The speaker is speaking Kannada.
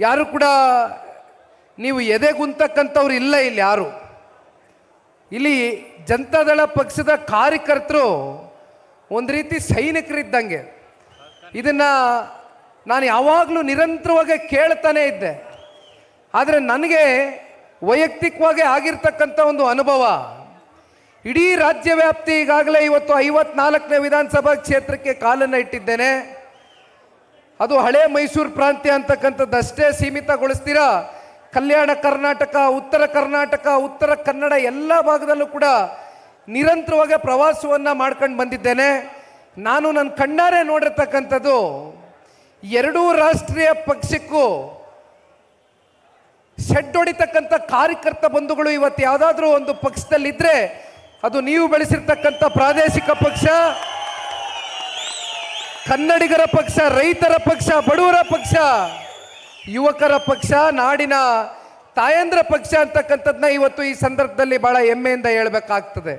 ಯಾರು ಕೂಡ ನೀವು ಎದೆಗುಂತಕ್ಕಂಥವ್ರು ಇಲ್ಲ ಇಲ್ಲಿ ಯಾರು. ಇಲ್ಲಿ ಜನತಾದಳ ಪಕ್ಷದ ಕಾರ್ಯಕರ್ತರು ಒಂದು ರೀತಿ ಸೈನಿಕರಿದ್ದಂಗೆ. ಇದನ್ನು ನಾನು ಯಾವಾಗಲೂ ನಿರಂತರವಾಗಿ ಕೇಳ್ತಾನೆ ಇದ್ದೆ. ಆದರೆ ನನಗೆ ವೈಯಕ್ತಿಕವಾಗಿ ಆಗಿರ್ತಕ್ಕಂಥ ಒಂದು ಅನುಭವ, ಇಡೀ ರಾಜ್ಯ ವ್ಯಾಪ್ತಿ ಈಗಾಗಲೇ ಇವತ್ತು ಐವತ್ನಾಲ್ಕನೇ ವಿಧಾನಸಭಾ ಕ್ಷೇತ್ರಕ್ಕೆ ಕಾಲನ್ನು ಇಟ್ಟಿದ್ದೇನೆ. ಅದು ಹಳೆ ಮೈಸೂರು ಪ್ರಾಂತ್ಯ ಅಂತಕ್ಕಂಥದ್ದಷ್ಟೇ ಸೀಮಿತಗೊಳಿಸ್ತೀರಾ? ಕಲ್ಯಾಣ ಕರ್ನಾಟಕ, ಉತ್ತರ ಕರ್ನಾಟಕ, ಉತ್ತರ ಕನ್ನಡ ಎಲ್ಲ ಭಾಗದಲ್ಲೂ ಕೂಡ ನಿರಂತರವಾಗಿ ಪ್ರವಾಸವನ್ನು ಮಾಡ್ಕೊಂಡು ಬಂದಿದ್ದೇನೆ. ನಾನು ನನ್ನ ಕಣ್ಣಾರೆ ನೋಡಿರ್ತಕ್ಕಂಥದ್ದು ಎರಡೂ ರಾಷ್ಟ್ರೀಯ ಪಕ್ಷಕ್ಕೂ ಶೆಡ್ ಹೊಡಿತಕ್ಕಂಥ ಕಾರ್ಯಕರ್ತ ಬಂಧುಗಳು ಇವತ್ತು ಯಾವುದಾದ್ರೂ ಒಂದು ಪಕ್ಷದಲ್ಲಿದ್ದರೆ ಅದು ನೀವು ಬೆಳೆಸಿರ್ತಕ್ಕಂಥ ಪ್ರಾದೇಶಿಕ ಪಕ್ಷ ಕನ್ನಡಿಗರ ಪಕ್ಷ, ರೈತರ ಪಕ್ಷ, ಬಡವರ ಪಕ್ಷ, ಯುವಕರ ಪಕ್ಷ, ನಾಡಿನ ತಾಯಂದ್ರ ಪಕ್ಷ ಅಂತಕ್ಕಂಥದ್ದನ್ನ ಇವತ್ತು ಈ ಸಂದರ್ಭದಲ್ಲಿ ಬಹಳ ಹೆಮ್ಮೆಯಿಂದ ಹೇಳ್ಬೇಕಾಗ್ತದೆ.